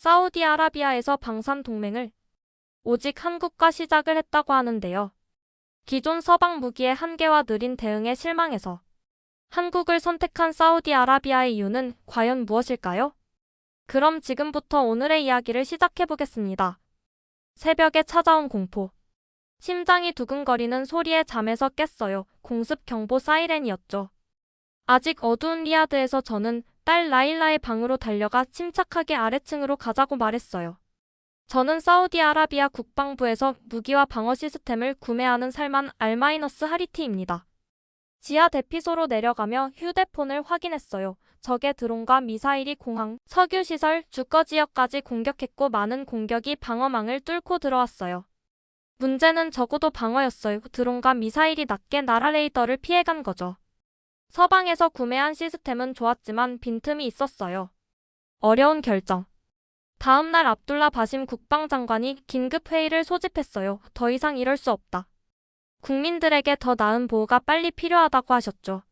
사우디아라비아에서 방산 동맹을 오직 한국과 시작을 했다고 하는데요. 기존 서방 무기의 한계와 느린 대응에 실망해서 한국을 선택한 사우디아라비아의 이유는 과연 무엇일까요? 그럼 지금부터 오늘의 이야기를 시작해 보겠습니다. 새벽에 찾아온 공포. 심장이 두근거리는 소리에 잠에서 깼어요. 공습 경보 사이렌이었죠. 아직 어두운 리야드에서 저는 딸 라일라의 방으로 달려가 침착하게 아래층으로 가자고 말했어요. 저는 사우디아라비아 국방부에서 무기와 방어 시스템을 구매하는 살만 알마이너스 하리티입니다. 지하 대피소로 내려가며 휴대폰을 확인했어요. 적의 드론과 미사일이 공항, 석유시설, 주거 지역까지 공격했고 많은 공격이 방어망을 뚫고 들어왔어요. 문제는 적어도 방어였어요. 드론과 미사일이 낮게 나라 레이더를 피해간 거죠. 서방에서 구매한 시스템은 좋았지만 빈틈이 있었어요. 어려운 결정. 다음 날 압둘라 바심 국방장관이 긴급 회의를 소집했어요. 더 이상 이럴 수 없다. 국민들에게 더 나은 보호가 빨리 필요하다고 하셨죠.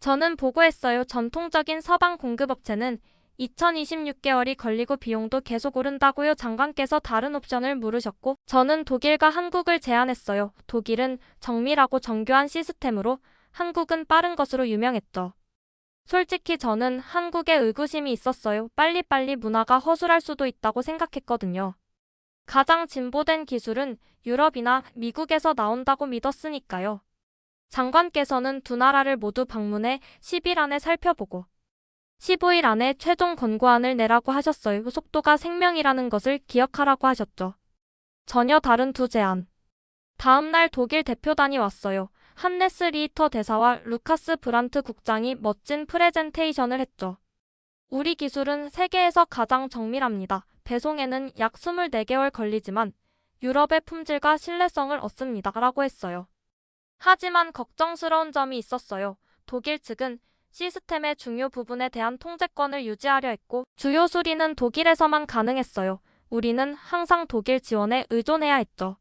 저는 보고했어요. 전통적인 서방 공급업체는 2026개월이 걸리고 비용도 계속 오른다고요. 장관께서 다른 옵션을 물으셨고 저는 독일과 한국을 제안했어요. 독일은 정밀하고 정교한 시스템으로 한국은 빠른 것으로 유명했죠. 솔직히 저는 한국에 의구심이 있었어요. 빨리빨리 문화가 허술할 수도 있다고 생각했거든요. 가장 진보된 기술은 유럽이나 미국에서 나온다고 믿었으니까요. 장관께서는 두 나라를 모두 방문해 10일 안에 살펴보고 15일 안에 최종 권고안을 내라고 하셨어요. 속도가 생명이라는 것을 기억하라고 하셨죠. 전혀 다른 두 제안. 다음 날 독일 대표단이 왔어요. 한네스 리히터 대사와 루카스 브란트 국장이 멋진 프레젠테이션을 했죠. 우리 기술은 세계에서 가장 정밀합니다. 배송에는 약 24개월 걸리지만 유럽의 품질과 신뢰성을 얻습니다. 라고 했어요. 하지만 걱정스러운 점이 있었어요. 독일 측은 시스템의 중요 부분에 대한 통제권을 유지하려 했고 주요 수리는 독일에서만 가능했어요. 우리는 항상 독일 지원에 의존해야 했죠.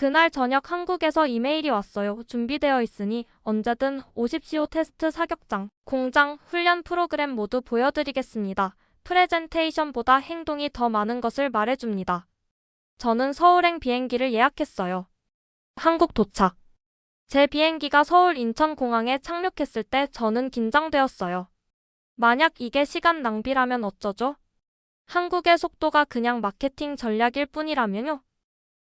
그날 저녁 한국에서 이메일이 왔어요. 준비되어 있으니 언제든 오십시오 테스트 사격장, 공장, 훈련 프로그램 모두 보여드리겠습니다. 프레젠테이션보다 행동이 더 많은 것을 말해줍니다. 저는 서울행 비행기를 예약했어요. 한국 도착. 제 비행기가 서울 인천공항에 착륙했을 때 저는 긴장되었어요. 만약 이게 시간 낭비라면 어쩌죠? 한국의 속도가 그냥 마케팅 전략일 뿐이라면요?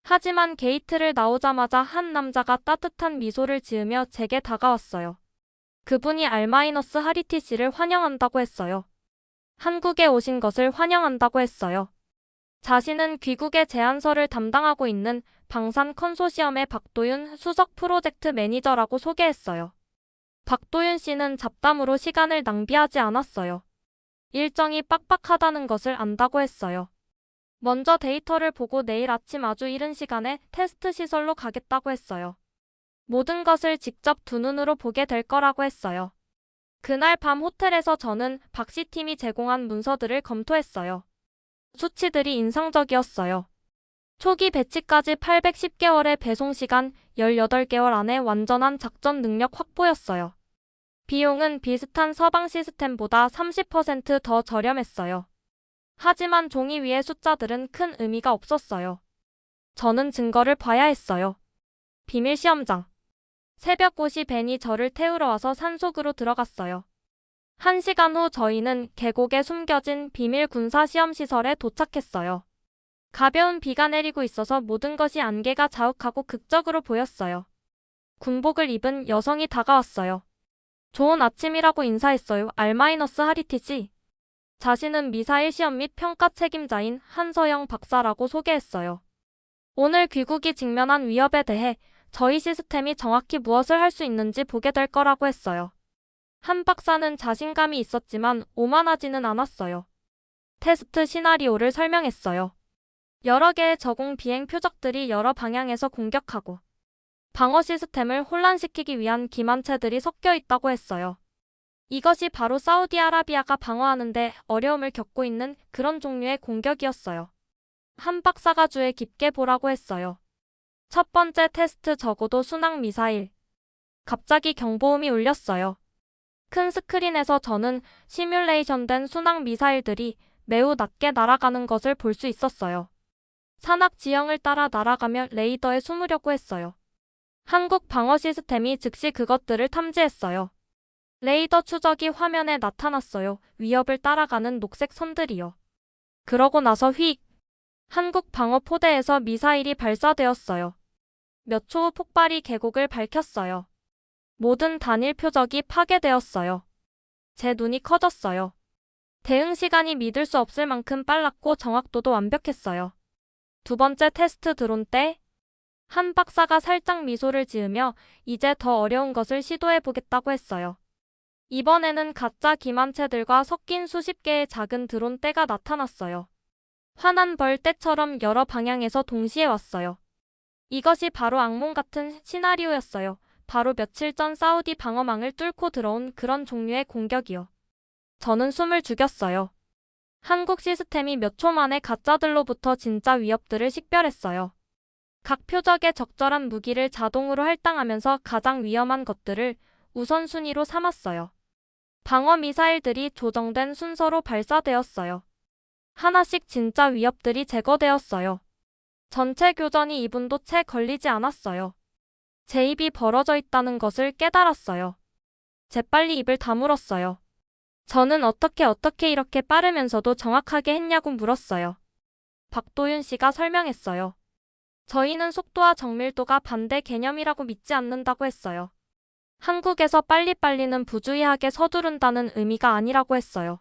하지만 게이트를 나오자마자 한 남자가 따뜻한 미소를 지으며 제게 다가왔어요. 그분이 알마이너스 하리티 씨를 환영한다고 했어요. 한국에 오신 것을 환영한다고 했어요. 자신은 귀국의 제안서를 담당하고 있는 방산 컨소시엄의 박도윤 수석 프로젝트 매니저라고 소개했어요. 박도윤 씨는 잡담으로 시간을 낭비하지 않았어요. 일정이 빡빡하다는 것을 안다고 했어요. 먼저 데이터를 보고 내일 아침 아주 이른 시간에 테스트 시설로 가겠다고 했어요. 모든 것을 직접 두 눈으로 보게 될 거라고 했어요. 그날 밤 호텔에서 저는 박씨 팀이 제공한 문서들을 검토했어요. 수치들이 인상적이었어요. 초기 배치까지 810개월의 배송 시간 18개월 안에 완전한 작전 능력 확보였어요. 비용은 비슷한 서방 시스템보다 30%더 저렴했어요. 하지만 종이 위의 숫자들은 큰 의미가 없었어요. 저는 증거를 봐야 했어요. 비밀 시험장. 새벽 5시 벤이 저를 태우러 와서 산속으로 들어갔어요. 한 시간 후 저희는 계곡에 숨겨진 비밀 군사 시험 시설에 도착했어요. 가벼운 비가 내리고 있어서 모든 것이 안개가 자욱하고 극적으로 보였어요. 군복을 입은 여성이 다가왔어요. 좋은 아침이라고 인사했어요. 알마이너스 하리티지. 자신은 미사일 시험 및 평가 책임자인 한서영 박사라고 소개했어요. 오늘 귀국이 직면한 위협에 대해 저희 시스템이 정확히 무엇을 할 수 있는지 보게 될 거라고 했어요. 한 박사는 자신감이 있었지만 오만하지는 않았어요. 테스트 시나리오를 설명했어요. 여러 개의 저공 비행 표적들이 여러 방향에서 공격하고 방어 시스템을 혼란시키기 위한 기만체들이 섞여 있다고 했어요. 이것이 바로 사우디아라비아가 방어하는데 어려움을 겪고 있는 그런 종류의 공격이었어요. 한 박사가 주에 깊게 보라고 했어요. 첫 번째 테스트 적어도 순항 미사일. 갑자기 경보음이 울렸어요. 큰 스크린에서 저는 시뮬레이션 된 순항 미사일들이 매우 낮게 날아가는 것을 볼 수 있었어요. 산악 지형을 따라 날아가며 레이더에 숨으려고 했어요. 한국 방어 시스템이 즉시 그것들을 탐지했어요. 레이더 추적이 화면에 나타났어요. 위협을 따라가는 녹색 선들이요. 그러고 나서 휙! 한국 방어 포대에서 미사일이 발사되었어요. 몇 초 후 폭발이 계곡을 밝혔어요. 모든 단일 표적이 파괴되었어요. 제 눈이 커졌어요. 대응 시간이 믿을 수 없을 만큼 빨랐고 정확도도 완벽했어요. 두 번째 테스트 드론 때, 한 박사가 살짝 미소를 지으며 이제 더 어려운 것을 시도해 보겠다고 했어요. 이번에는 가짜 기만체들과 섞인 수십 개의 작은 드론 떼가 나타났어요. 환한 벌떼처럼 여러 방향에서 동시에 왔어요. 이것이 바로 악몽 같은 시나리오였어요. 바로 며칠 전 사우디 방어망을 뚫고 들어온 그런 종류의 공격이요. 저는 숨을 죽였어요. 한국 시스템이 몇 초 만에 가짜들로부터 진짜 위협들을 식별했어요. 각 표적에 적절한 무기를 자동으로 할당하면서 가장 위험한 것들을 우선순위로 삼았어요. 방어 미사일들이 조정된 순서로 발사되었어요. 하나씩 진짜 위협들이 제거되었어요. 전체 교전이 2분도 채 걸리지 않았어요. 제 입이 벌어져 있다는 것을 깨달았어요. 재빨리 입을 다물었어요. 저는 어떻게 어떻게 이렇게 빠르면서도 정확하게 했냐고 물었어요. 박도윤 씨가 설명했어요. 저희는 속도와 정밀도가 반대 개념이라고 믿지 않는다고 했어요. 한국에서 빨리빨리는 부주의하게 서두른다는 의미가 아니라고 했어요.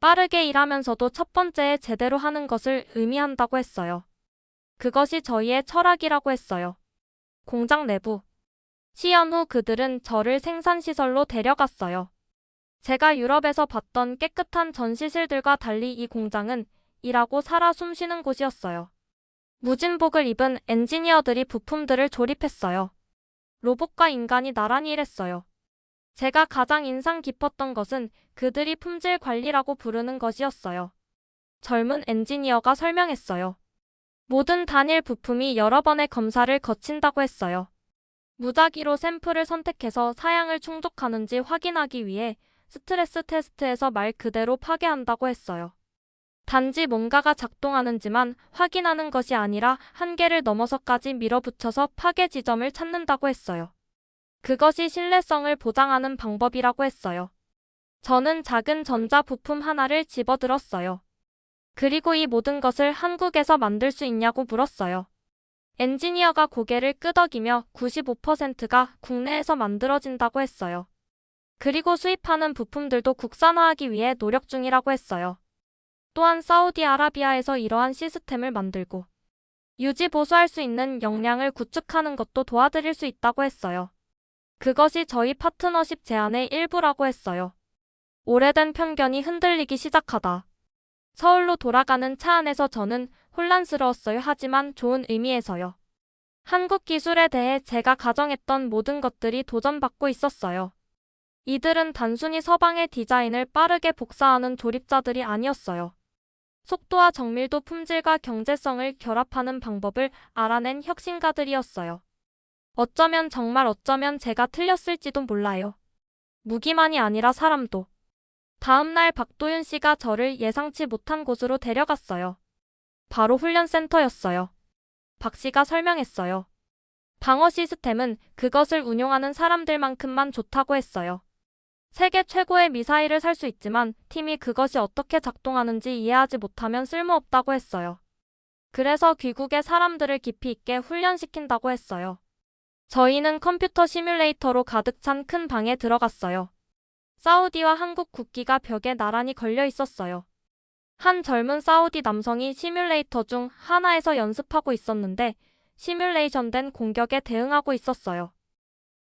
빠르게 일하면서도 첫 번째에 제대로 하는 것을 의미한다고 했어요. 그것이 저희의 철학이라고 했어요. 공장 내부. 시연 후 그들은 저를 생산시설로 데려갔어요. 제가 유럽에서 봤던 깨끗한 전시실들과 달리 이 공장은 일하고 살아 숨쉬는 곳이었어요. 무진복을 입은 엔지니어들이 부품들을 조립했어요. 로봇과 인간이 나란히 일했어요. 제가 가장 인상 깊었던 것은 그들이 품질 관리라고 부르는 것이었어요. 젊은 엔지니어가 설명했어요. 모든 단일 부품이 여러 번의 검사를 거친다고 했어요. 무작위로 샘플을 선택해서 사양을 충족하는지 확인하기 위해 스트레스 테스트에서 말 그대로 파괴한다고 했어요. 단지 뭔가가 작동하는지만 확인하는 것이 아니라 한계를 넘어서까지 밀어붙여서 파괴 지점을 찾는다고 했어요. 그것이 신뢰성을 보장하는 방법이라고 했어요. 저는 작은 전자 부품 하나를 집어들었어요. 그리고 이 모든 것을 한국에서 만들 수 있냐고 물었어요. 엔지니어가 고개를 끄덕이며 95%가 국내에서 만들어진다고 했어요. 그리고 수입하는 부품들도 국산화하기 위해 노력 중이라고 했어요. 또한 사우디아라비아에서 이러한 시스템을 만들고 유지 보수할 수 있는 역량을 구축하는 것도 도와드릴 수 있다고 했어요. 그것이 저희 파트너십 제안의 일부라고 했어요. 오래된 편견이 흔들리기 시작하다. 서울로 돌아가는 차 안에서 저는 혼란스러웠어요. 하지만 좋은 의미에서요. 한국 기술에 대해 제가 가정했던 모든 것들이 도전받고 있었어요. 이들은 단순히 서방의 디자인을 빠르게 복사하는 조립자들이 아니었어요. 속도와 정밀도 품질과 경제성을 결합하는 방법을 알아낸 혁신가들이었어요. 어쩌면 정말 어쩌면 제가 틀렸을지도 몰라요. 무기만이 아니라 사람도. 다음날 박도윤 씨가 저를 예상치 못한 곳으로 데려갔어요. 바로 훈련센터였어요. 박 씨가 설명했어요. 방어 시스템은 그것을 운용하는 사람들만큼만 좋다고 했어요. 세계 최고의 미사일을 살 수 있지만 팀이 그것이 어떻게 작동하는지 이해하지 못하면 쓸모없다고 했어요. 그래서 귀국의 사람들을 깊이 있게 훈련시킨다고 했어요. 저희는 컴퓨터 시뮬레이터로 가득 찬 큰 방에 들어갔어요. 사우디와 한국 국기가 벽에 나란히 걸려 있었어요. 한 젊은 사우디 남성이 시뮬레이터 중 하나에서 연습하고 있었는데 시뮬레이션된 공격에 대응하고 있었어요.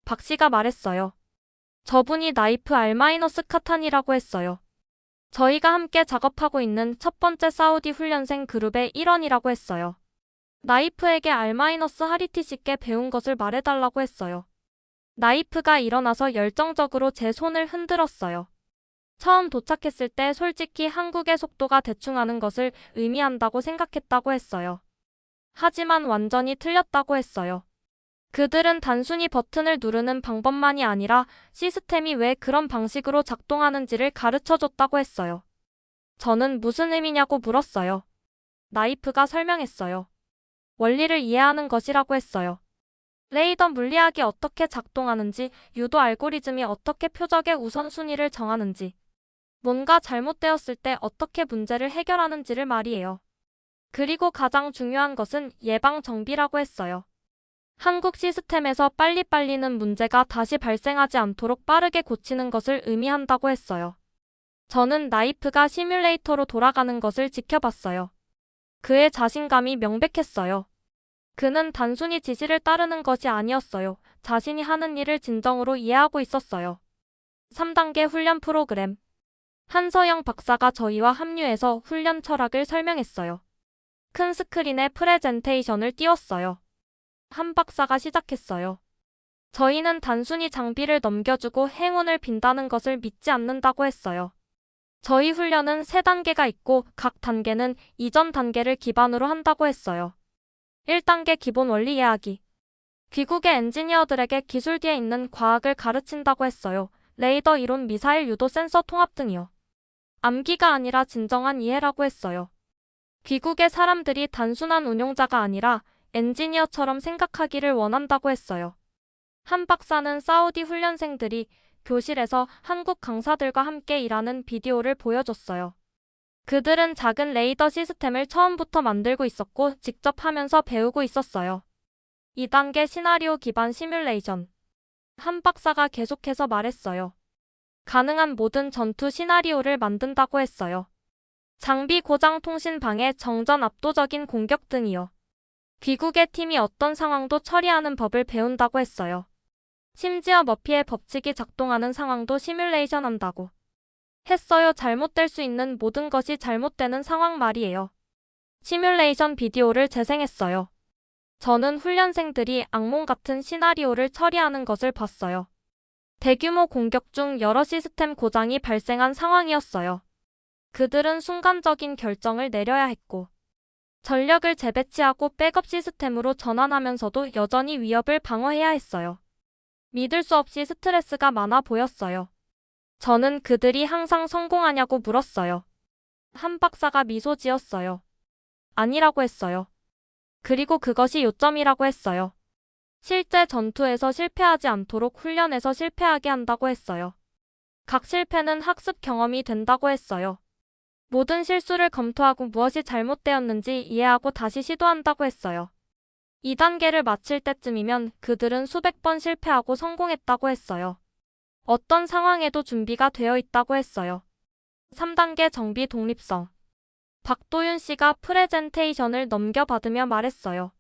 박 씨가 말했어요. 저분이 나이프 알마이너스 카탄이라고 했어요. 저희가 함께 작업하고 있는 첫 번째 사우디 훈련생 그룹의 일원이라고 했어요. 나이프에게 알마이너스 하리티 씨께 배운 것을 말해달라고 했어요. 나이프가 일어나서 열정적으로 제 손을 흔들었어요. 처음 도착했을 때 솔직히 한국의 속도가 대충 하는 것을 의미한다고 생각했다고 했어요. 하지만 완전히 틀렸다고 했어요. 그들은 단순히 버튼을 누르는 방법만이 아니라 시스템이 왜 그런 방식으로 작동하는지를 가르쳐 줬다고 했어요. 저는 무슨 의미냐고 물었어요. 나이프가 설명했어요. 원리를 이해하는 것이라고 했어요. 레이더 물리학이 어떻게 작동하는지, 유도 알고리즘이 어떻게 표적의 우선순위를 정하는지, 뭔가 잘못되었을 때 어떻게 문제를 해결하는지를 말이에요. 그리고 가장 중요한 것은 예방 정비라고 했어요. 한국 시스템에서 빨리빨리는 문제가 다시 발생하지 않도록 빠르게 고치는 것을 의미한다고 했어요. 저는 나이프가 시뮬레이터로 돌아가는 것을 지켜봤어요. 그의 자신감이 명백했어요. 그는 단순히 지시를 따르는 것이 아니었어요. 자신이 하는 일을 진정으로 이해하고 있었어요. 3단계 훈련 프로그램. 한서영 박사가 저희와 합류해서 훈련 철학을 설명했어요. 큰 스크린에 프레젠테이션을 띄웠어요. 한 박사가 시작했어요. 저희는 단순히 장비를 넘겨주고 행운을 빈다는 것을 믿지 않는다고 했어요. 저희 훈련은 세 단계가 있고 각 단계는 이전 단계를 기반으로 한다고 했어요. 1단계 기본 원리 이야기. 귀국의 엔지니어들에게 기술 뒤에 있는 과학을 가르친다고 했어요. 레이더 이론, 미사일 유도, 센서 통합 등이요. 암기가 아니라 진정한 이해라고 했어요. 귀국의 사람들이 단순한 운용자가 아니라 엔지니어처럼 생각하기를 원한다고 했어요. 한 박사는 사우디 훈련생들이 교실에서 한국 강사들과 함께 일하는 비디오를 보여줬어요. 그들은 작은 레이더 시스템을 처음부터 만들고 있었고 직접 하면서 배우고 있었어요. 2단계 시나리오 기반 시뮬레이션. 한 박사가 계속해서 말했어요. 가능한 모든 전투 시나리오를 만든다고 했어요. 장비 고장 통신 방해, 정전 압도적인 공격 등이요. 귀국의 팀이 어떤 상황도 처리하는 법을 배운다고 했어요. 심지어 머피의 법칙이 작동하는 상황도 시뮬레이션 한다고. 했어요. 잘못될 수 있는 모든 것이 잘못되는 상황 말이에요. 시뮬레이션 비디오를 재생했어요. 저는 훈련생들이 악몽 같은 시나리오를 처리하는 것을 봤어요. 대규모 공격 중 여러 시스템 고장이 발생한 상황이었어요. 그들은 순간적인 결정을 내려야 했고, 전력을 재배치하고 백업 시스템으로 전환하면서도 여전히 위협을 방어해야 했어요. 믿을 수 없이 스트레스가 많아 보였어요. 저는 그들이 항상 성공하냐고 물었어요. 한 박사가 미소 지었어요. 아니라고 했어요. 그리고 그것이 요점이라고 했어요. 실제 전투에서 실패하지 않도록 훈련에서 실패하게 한다고 했어요. 각 실패는 학습 경험이 된다고 했어요. 모든 실수를 검토하고 무엇이 잘못되었는지 이해하고 다시 시도한다고 했어요. 2단계를 마칠 때쯤이면 그들은 수백 번 실패하고 성공했다고 했어요. 어떤 상황에도 준비가 되어 있다고 했어요. 3단계 정비 독립성. 박도윤 씨가 프레젠테이션을 넘겨받으며 말했어요.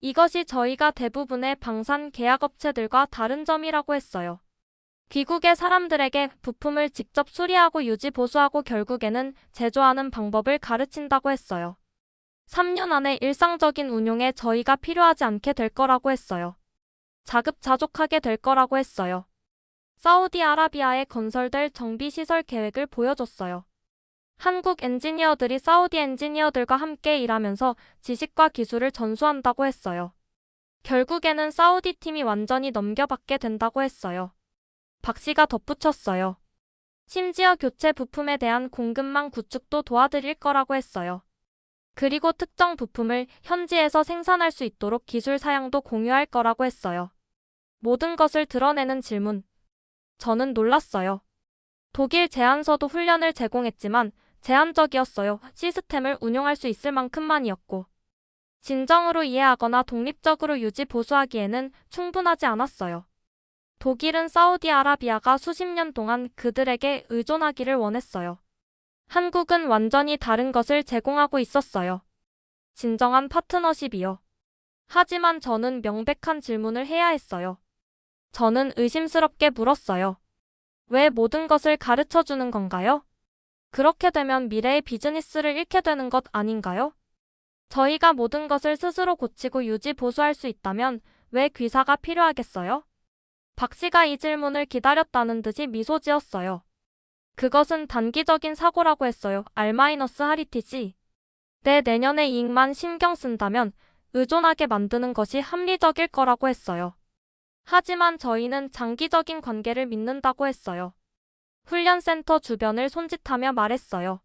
이것이 저희가 대부분의 방산 계약업체들과 다른 점이라고 했어요. 귀국의 사람들에게 부품을 직접 수리하고 유지 보수하고 결국에는 제조하는 방법을 가르친다고 했어요. 3년 안에 일상적인 운용에 저희가 필요하지 않게 될 거라고 했어요. 자급자족하게 될 거라고 했어요. 사우디아라비아에 건설될 정비시설 계획을 보여줬어요. 한국 엔지니어들이 사우디 엔지니어들과 함께 일하면서 지식과 기술을 전수한다고 했어요. 결국에는 사우디 팀이 완전히 넘겨받게 된다고 했어요. 박 씨가 덧붙였어요. 심지어 교체 부품에 대한 공급망 구축도 도와드릴 거라고 했어요. 그리고 특정 부품을 현지에서 생산할 수 있도록 기술 사양도 공유할 거라고 했어요. 모든 것을 드러내는 질문. 저는 놀랐어요. 독일 제안서도 훈련을 제공했지만 제한적이었어요. 시스템을 운용할 수 있을 만큼만이었고. 진정으로 이해하거나 독립적으로 유지 보수하기에는 충분하지 않았어요. 독일은 사우디아라비아가 수십 년 동안 그들에게 의존하기를 원했어요. 한국은 완전히 다른 것을 제공하고 있었어요. 진정한 파트너십이요. 하지만 저는 명백한 질문을 해야 했어요. 저는 의심스럽게 물었어요. 왜 모든 것을 가르쳐 주는 건가요? 그렇게 되면 미래의 비즈니스를 잃게 되는 것 아닌가요? 저희가 모든 것을 스스로 고치고 유지 보수할 수 있다면 왜 귀사가 필요하겠어요? 박 씨가 이 질문을 기다렸다는 듯이 미소 지었어요. 그것은 단기적인 사고라고 했어요. R-하리티지. 내 내년의 이익만 신경 쓴다면 의존하게 만드는 것이 합리적일 거라고 했어요. 하지만 저희는 장기적인 관계를 믿는다고 했어요. 훈련센터 주변을 손짓하며 말했어요.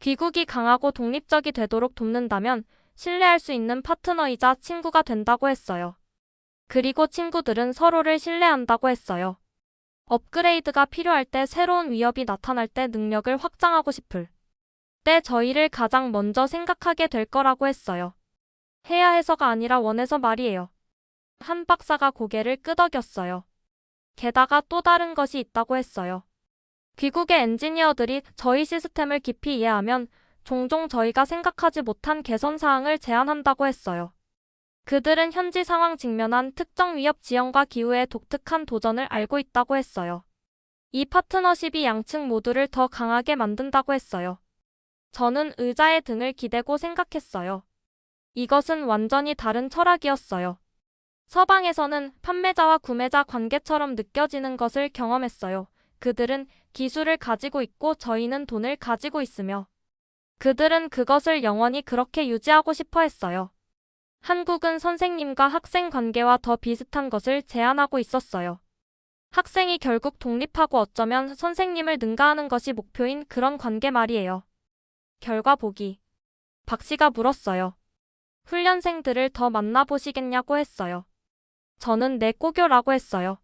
귀국이 강하고 독립적이 되도록 돕는다면 신뢰할 수 있는 파트너이자 친구가 된다고 했어요. 그리고 친구들은 서로를 신뢰한다고 했어요. 업그레이드가 필요할 때 새로운 위협이 나타날 때 능력을 확장하고 싶을 때 저희를 가장 먼저 생각하게 될 거라고 했어요. 해야 해서가 아니라 원해서 말이에요. 한 박사가 고개를 끄덕였어요. 게다가 또 다른 것이 있다고 했어요. 귀국의 엔지니어들이 저희 시스템을 깊이 이해하면 종종 저희가 생각하지 못한 개선 사항을 제안한다고 했어요. 그들은 현지 상황 직면한 특정 위협 지형과 기후의 독특한 도전을 알고 있다고 했어요. 이 파트너십이 양측 모두를 더 강하게 만든다고 했어요. 저는 의자의 등을 기대고 생각했어요. 이것은 완전히 다른 철학이었어요. 서방에서는 판매자와 구매자 관계처럼 느껴지는 것을 경험했어요. 그들은 기술을 가지고 있고 저희는 돈을 가지고 있으며 그들은 그것을 영원히 그렇게 유지하고 싶어 했어요. 한국은 선생님과 학생 관계와 더 비슷한 것을 제안하고 있었어요. 학생이 결국 독립하고 어쩌면 선생님을 능가하는 것이 목표인 그런 관계 말이에요. 결과 보기. 박 씨가 물었어요. 훈련생들을 더 만나보시겠냐고 했어요. 저는 내 꼬교라고 했어요.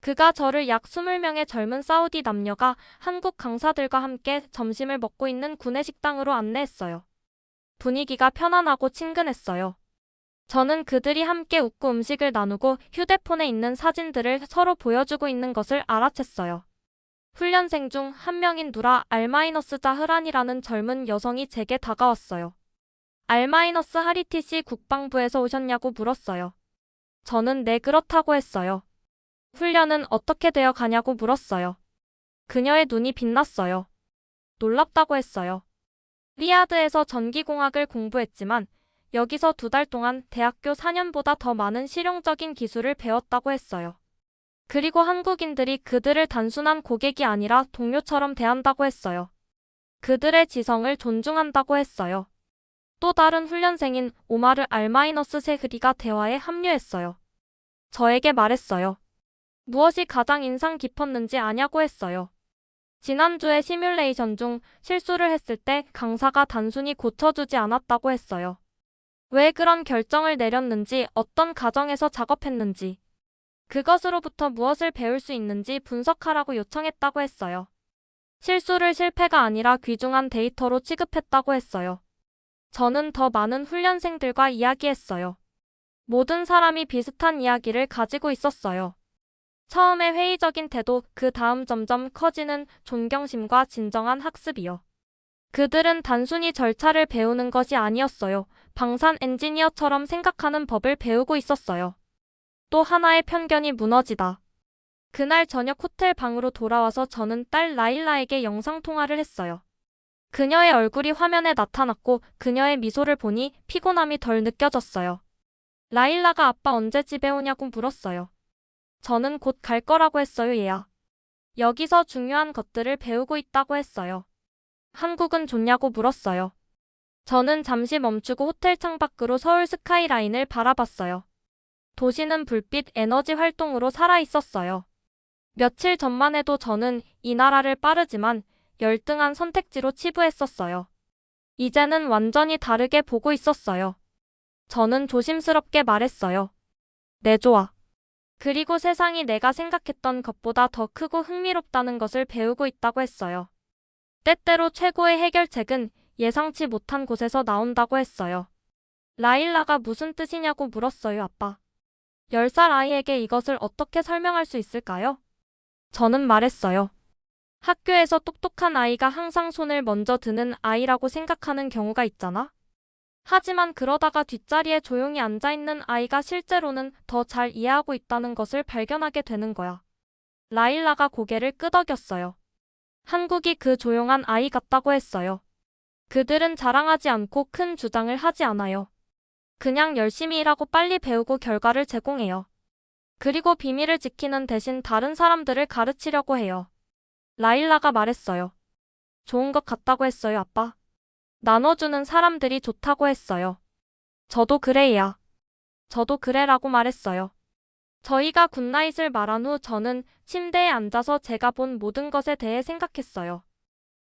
그가 저를 약 20명의 젊은 사우디 남녀가 한국 강사들과 함께 점심을 먹고 있는 구내식당으로 안내했어요. 분위기가 편안하고 친근했어요. 저는 그들이 함께 웃고 음식을 나누고 휴대폰에 있는 사진들을 서로 보여주고 있는 것을 알아챘어요. 훈련생 중 한 명인 누라 알마이너스 자 흐란이라는 젊은 여성이 제게 다가왔어요. 알마이너스 하리티 씨 국방부에서 오셨냐고 물었어요. 저는 네 그렇다고 했어요. 훈련은 어떻게 되어 가냐고 물었어요. 그녀의 눈이 빛났어요. 놀랍다고 했어요. 리야드에서 전기공학을 공부했지만 여기서 두 달 동안 대학교 4년보다 더 많은 실용적인 기술을 배웠다고 했어요. 그리고 한국인들이 그들을 단순한 고객이 아니라 동료처럼 대한다고 했어요. 그들의 지성을 존중한다고 했어요. 또 다른 훈련생인 오마르 알마이너스 세흐리가 대화에 합류했어요. 저에게 말했어요. 무엇이 가장 인상 깊었는지 아냐고 했어요. 지난주에 시뮬레이션 중 실수를 했을 때 강사가 단순히 고쳐주지 않았다고 했어요. 왜 그런 결정을 내렸는지, 어떤 가정에서 작업했는지, 그것으로부터 무엇을 배울 수 있는지 분석하라고 요청했다고 했어요. 실수를 실패가 아니라 귀중한 데이터로 취급했다고 했어요. 저는 더 많은 훈련생들과 이야기했어요. 모든 사람이 비슷한 이야기를 가지고 있었어요. 처음에 회의적인 태도, 그 다음 점점 커지는 존경심과 진정한 학습이요. 그들은 단순히 절차를 배우는 것이 아니었어요. 방산 엔지니어처럼 생각하는 법을 배우고 있었어요. 또 하나의 편견이 무너지다. 그날 저녁 호텔 방으로 돌아와서 저는 딸 라일라에게 영상통화를 했어요. 그녀의 얼굴이 화면에 나타났고 그녀의 미소를 보니 피곤함이 덜 느껴졌어요. 라일라가 아빠 언제 집에 오냐고 물었어요. 저는 곧 갈 거라고 했어요, 얘야. 여기서 중요한 것들을 배우고 있다고 했어요. 한국은 좋냐고 물었어요. 저는 잠시 멈추고 호텔 창밖으로 서울 스카이라인을 바라봤어요. 도시는 불빛 에너지 활동으로 살아 있었어요. 며칠 전만 해도 저는 이 나라를 빠르지만 열등한 선택지로 치부했었어요. 이제는 완전히 다르게 보고 있었어요. 저는 조심스럽게 말했어요. 내 좋아. 그리고 세상이 내가 생각했던 것보다 더 크고 흥미롭다는 것을 배우고 있다고 했어요. 때때로 최고의 해결책은 예상치 못한 곳에서 나온다고 했어요. 라일라가 무슨 뜻이냐고 물었어요, 아빠. 10살 아이에게 이것을 어떻게 설명할 수 있을까요? 저는 말했어요. 학교에서 똑똑한 아이가 항상 손을 먼저 드는 아이라고 생각하는 경우가 있잖아? 하지만 그러다가 뒷자리에 조용히 앉아있는 아이가 실제로는 더 잘 이해하고 있다는 것을 발견하게 되는 거야. 라일라가 고개를 끄덕였어요. 한국이 그 조용한 아이 같다고 했어요. 그들은 자랑하지 않고 큰 주장을 하지 않아요. 그냥 열심히 일하고 빨리 배우고 결과를 제공해요. 그리고 비밀을 지키는 대신 다른 사람들을 가르치려고 해요. 라일라가 말했어요. 좋은 것 같다고 했어요, 아빠. 나눠주는 사람들이 좋다고 했어요. 저도 그래야. 저도 그래라고 말했어요. 저희가 굿나잇을 말한 후 저는 침대에 앉아서 제가 본 모든 것에 대해 생각했어요.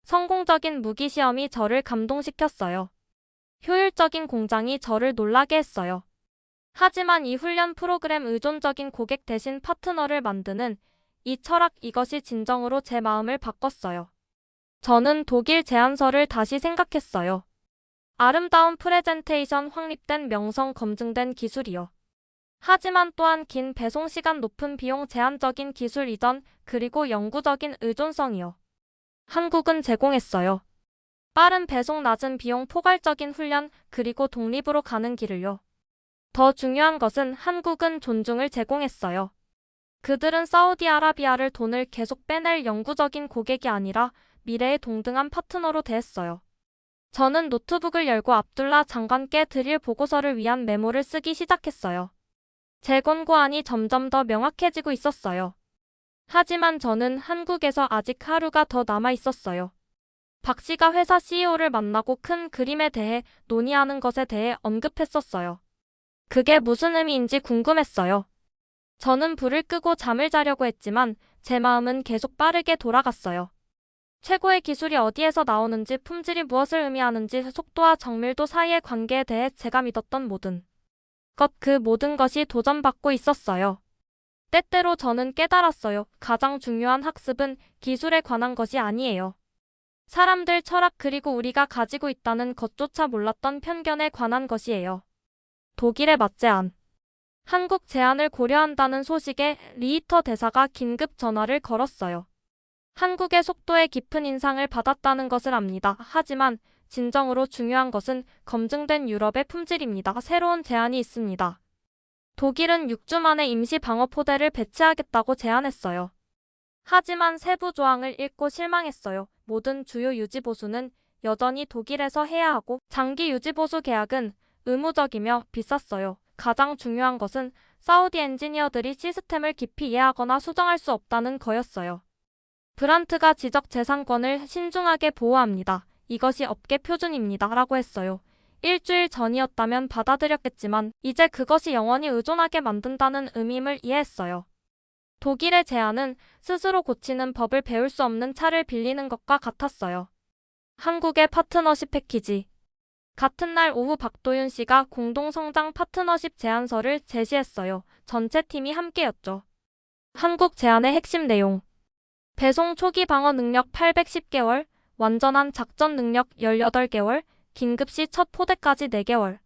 성공적인 무기 시험이 저를 감동시켰어요. 효율적인 공장이 저를 놀라게 했어요. 하지만 이 훈련 프로그램 의존적인 고객 대신 파트너를 만드는 이 철학 이것이 진정으로 제 마음을 바꿨어요. 저는 독일 제안서를 다시 생각했어요. 아름다운 프레젠테이션 확립된 명성 검증된 기술이요. 하지만 또한 긴 배송 시간 높은 비용 제한적인 기술 이전 그리고 영구적인 의존성이요. 한국은 제공했어요. 빠른 배송 낮은 비용 포괄적인 훈련 그리고 독립으로 가는 길을요. 더 중요한 것은 한국은 존중을 제공했어요. 그들은 사우디아라비아를 돈을 계속 빼낼 영구적인 고객이 아니라 미래의 동등한 파트너로 대했어요. 저는 노트북을 열고 압둘라 장관께 드릴 보고서를 위한 메모를 쓰기 시작했어요. 제 권고안이 점점 더 명확해지고 있었어요. 하지만 저는 한국에서 아직 하루가 더 남아 있었어요. 박 씨가 회사 CEO를 만나고 큰 그림에 대해 논의하는 것에 대해 언급했었어요. 그게 무슨 의미인지 궁금했어요. 저는 불을 끄고 잠을 자려고 했지만 제 마음은 계속 빠르게 돌아갔어요. 최고의 기술이 어디에서 나오는지 품질이 무엇을 의미하는지 속도와 정밀도 사이의 관계에 대해 제가 믿었던 모든 것 그 모든 것이 도전받고 있었어요. 때때로 저는 깨달았어요. 가장 중요한 학습은 기술에 관한 것이 아니에요. 사람들 철학 그리고 우리가 가지고 있다는 것조차 몰랐던 편견에 관한 것이에요. 독일의 맞제안. 한국 제안을 고려한다는 소식에 리히터 대사가 긴급 전화를 걸었어요. 한국의 속도에 깊은 인상을 받았다는 것을 압니다. 하지만 진정으로 중요한 것은 검증된 유럽의 품질입니다. 새로운 제안이 있습니다. 독일은 6주 만에 임시 방어 포대를 배치하겠다고 제안했어요. 하지만 세부 조항을 읽고 실망했어요. 모든 주요 유지보수는 여전히 독일에서 해야 하고 장기 유지보수 계약은 의무적이며 비쌌어요. 가장 중요한 것은 사우디 엔지니어들이 시스템을 깊이 이해하거나 수정할 수 없다는 거였어요. 브란트가 지적 재산권을 신중하게 보호합니다. 이것이 업계 표준입니다. 라고 했어요. 일주일 전이었다면 받아들였겠지만 이제 그것이 영원히 의존하게 만든다는 의미임을 이해했어요. 독일의 제안은 스스로 고치는 법을 배울 수 없는 차를 빌리는 것과 같았어요. 한국의 파트너십 패키지. 같은 날 오후 박도윤 씨가 공동성장 파트너십 제안서를 제시했어요. 전체 팀이 함께였죠. 한국 제안의 핵심 내용. 배송 초기 방어 능력 810개월, 완전한 작전 능력 18개월, 긴급시 첫 포대까지 4개월.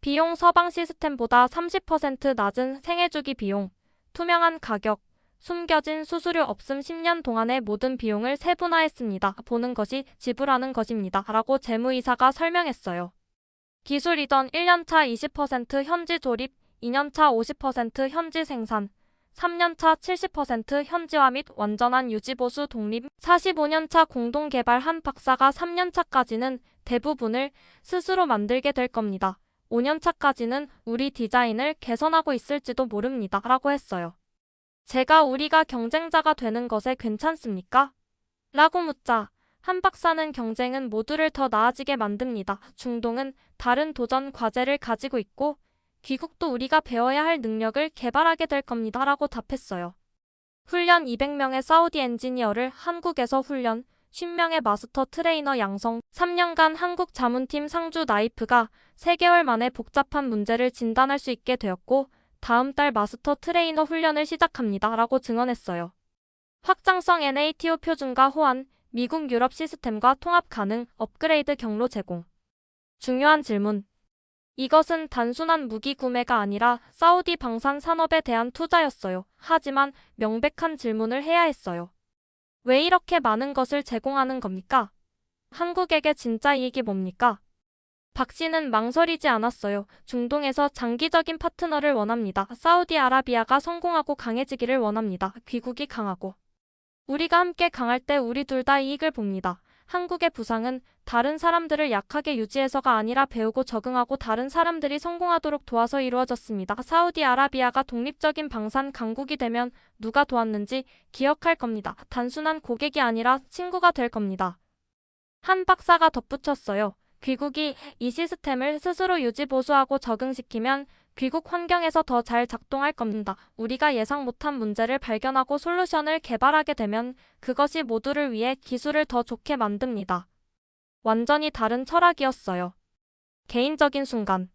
비용 서방 시스템보다 30% 낮은 생애주기 비용, 투명한 가격, 숨겨진 수수료 없음 10년 동안의 모든 비용을 세분화했습니다. 보는 것이 지불하는 것입니다. 라고 재무이사가 설명했어요. 기술 이전 1년차 20% 현지 조립, 2년차 50% 현지 생산, 3년차 70% 현지화 및 완전한 유지보수 독립, 45년차 공동개발 한 박사가 3년차까지는 대부분을 스스로 만들게 될 겁니다. 5년차까지는 우리 디자인을 개선하고 있을지도 모릅니다. 라고 했어요. 제가 우리가 경쟁자가 되는 것에 괜찮습니까? 라고 묻자 한 박사는 경쟁은 모두를 더 나아지게 만듭니다. 중동은 다른 도전 과제를 가지고 있고 귀국도 우리가 배워야 할 능력을 개발하게 될 겁니다. 라고 답했어요. 훈련 200명의 사우디 엔지니어를 한국에서 훈련, 10명의 마스터 트레이너 양성, 3년간 한국 자문팀 상주 나이프가 3개월 만에 복잡한 문제를 진단할 수 있게 되었고, 다음 달 마스터 트레이너 훈련을 시작합니다. 라고 증언했어요. 확장성 NATO 표준과 호환, 미국 유럽 시스템과 통합 가능, 업그레이드 경로 제공. 중요한 질문. 이것은 단순한 무기 구매가 아니라 사우디 방산 산업에 대한 투자였어요. 하지만 명백한 질문을 해야 했어요. 왜 이렇게 많은 것을 제공하는 겁니까? 한국에게 진짜 이익이 뭡니까? 박 씨는 망설이지 않았어요. 중동에서 장기적인 파트너를 원합니다. 사우디아라비아가 성공하고 강해지기를 원합니다. 귀국이 강하고. 우리가 함께 강할 때 우리 둘 다 이익을 봅니다. 한국의 부상은 다른 사람들을 약하게 유지해서가 아니라 배우고 적응하고 다른 사람들이 성공하도록 도와서 이루어졌습니다. 사우디아라비아가 독립적인 방산 강국이 되면 누가 도왔는지 기억할 겁니다. 단순한 고객이 아니라 친구가 될 겁니다. 한 박사가 덧붙였어요. 귀국이 이 시스템을 스스로 유지 보수하고 적응시키면 귀국 환경에서 더 잘 작동할 겁니다. 우리가 예상 못한 문제를 발견하고 솔루션을 개발하게 되면 그것이 모두를 위해 기술을 더 좋게 만듭니다. 완전히 다른 철학이었어요. 개인적인 순간.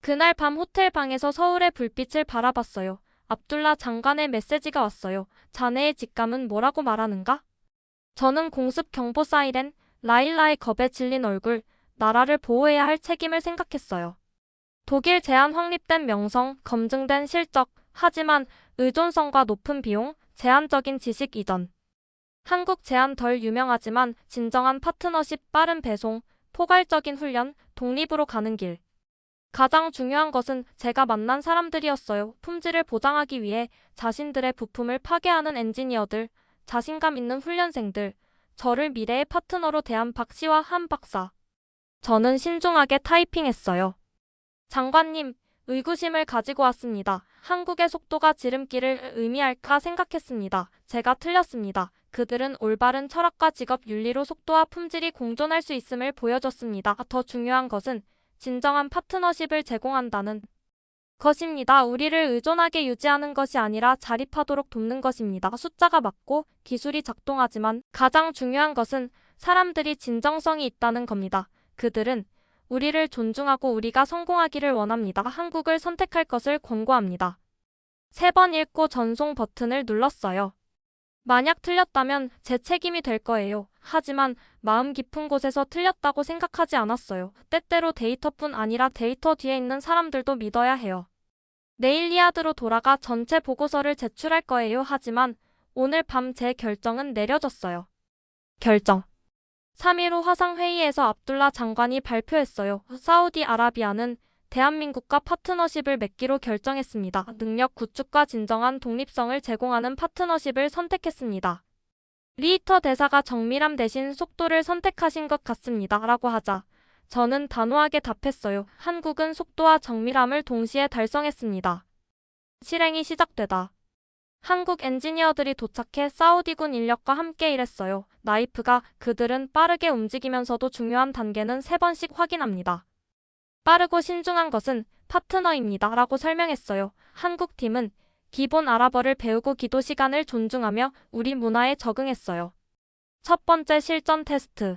그날 밤 호텔 방에서 서울의 불빛을 바라봤어요. 압둘라 장관의 메시지가 왔어요. 자네의 직감은 뭐라고 말하는가? 저는 공습 경보 사이렌, 라일라의 겁에 질린 얼굴, 나라를 보호해야 할 책임을 생각했어요. 독일 제한 확립된 명성, 검증된 실적, 하지만 의존성과 높은 비용, 제한적인 지식 이전. 한국 제한 덜 유명하지만 진정한 파트너십 빠른 배송, 포괄적인 훈련, 독립으로 가는 길. 가장 중요한 것은 제가 만난 사람들이었어요. 품질을 보장하기 위해 자신들의 부품을 파괴하는 엔지니어들, 자신감 있는 훈련생들, 저를 미래의 파트너로 대한 박 씨와 한 박사. 저는 신중하게 타이핑했어요. 장관님, 의구심을 가지고 왔습니다. 한국의 속도가 지름길을 의미할까 생각했습니다. 제가 틀렸습니다. 그들은 올바른 철학과 직업 윤리로 속도와 품질이 공존할 수 있음을 보여줬습니다. 더 중요한 것은 진정한 파트너십을 제공한다는 것입니다. 우리를 의존하게 유지하는 것이 아니라 자립하도록 돕는 것입니다. 숫자가 맞고 기술이 작동하지만 가장 중요한 것은 사람들이 진정성이 있다는 겁니다. 그들은 우리를 존중하고 우리가 성공하기를 원합니다. 한국을 선택할 것을 권고합니다. 세 번 읽고 전송 버튼을 눌렀어요. 만약 틀렸다면 제 책임이 될 거예요. 하지만 마음 깊은 곳에서 틀렸다고 생각하지 않았어요. 때때로 데이터뿐 아니라 데이터 뒤에 있는 사람들도 믿어야 해요. 내일 리아드로 돌아가 전체 보고서를 제출할 거예요. 하지만 오늘 밤 제 결정은 내려졌어요. 결정. 3일 후 화상회의에서 압둘라 장관이 발표했어요. 사우디아라비아는 대한민국과 파트너십을 맺기로 결정했습니다. 능력 구축과 진정한 독립성을 제공하는 파트너십을 선택했습니다. 리히터 대사가 정밀함 대신 속도를 선택하신 것 같습니다. 라고 하자 저는 단호하게 답했어요. 한국은 속도와 정밀함을 동시에 달성했습니다. 실행이 시작되다. 한국 엔지니어들이 도착해 사우디군 인력과 함께 일했어요. 나이프가 그들은 빠르게 움직이면서도 중요한 단계는 세 번씩 확인합니다. 빠르고 신중한 것은 파트너입니다. 라고 설명했어요. 한국 팀은 기본 아랍어를 배우고 기도 시간을 존중하며 우리 문화에 적응했어요. 첫 번째 실전 테스트.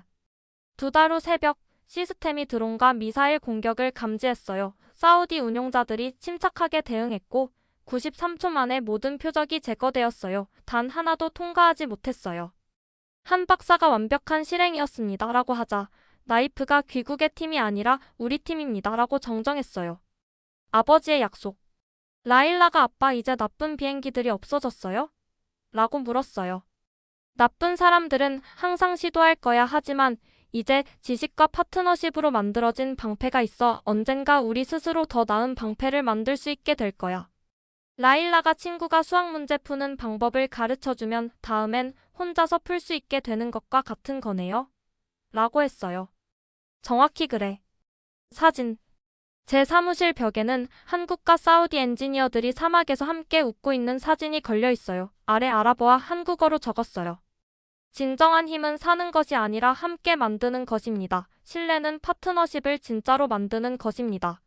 두 달 후 새벽 시스템이 드론과 미사일 공격을 감지했어요. 사우디 운용자들이 침착하게 대응했고 93초 만에 모든 표적이 제거되었어요. 단 하나도 통과하지 못했어요. 한 박사가 완벽한 실행이었습니다. 라고 하자 나이프가 귀국의 팀이 아니라 우리 팀입니다. 라고 정정했어요. 아버지의 약속. 라일라가 아빠 이제 나쁜 비행기들이 없어졌어요? 라고 물었어요. 나쁜 사람들은 항상 시도할 거야 하지만 이제 지식과 파트너십으로 만들어진 방패가 있어 언젠가 우리 스스로 더 나은 방패를 만들 수 있게 될 거야. 라일라가 친구가 수학 문제 푸는 방법을 가르쳐 주면 다음엔 혼자서 풀 수 있게 되는 것과 같은 거네요. 라고 했어요. 정확히 그래. 사진. 제 사무실 벽에는 한국과 사우디 엔지니어들이 사막에서 함께 웃고 있는 사진이 걸려 있어요. 아래 아랍어와 한국어로 적었어요. 진정한 힘은 사는 것이 아니라 함께 만드는 것입니다. 신뢰는 파트너십을 진짜로 만드는 것입니다.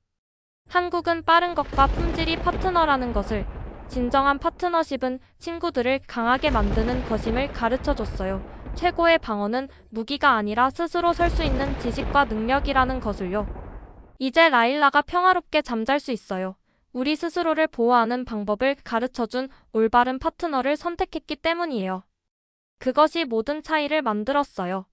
한국은 빠른 것과 품질이 파트너라는 것을, 진정한 파트너십은 친구들을 강하게 만드는 것임을 가르쳐 줬어요. 최고의 방어는 무기가 아니라 스스로 설 수 있는 지식과 능력이라는 것을요. 이제 라일라가 평화롭게 잠잘 수 있어요. 우리 스스로를 보호하는 방법을 가르쳐 준 올바른 파트너를 선택했기 때문이에요. 그것이 모든 차이를 만들었어요.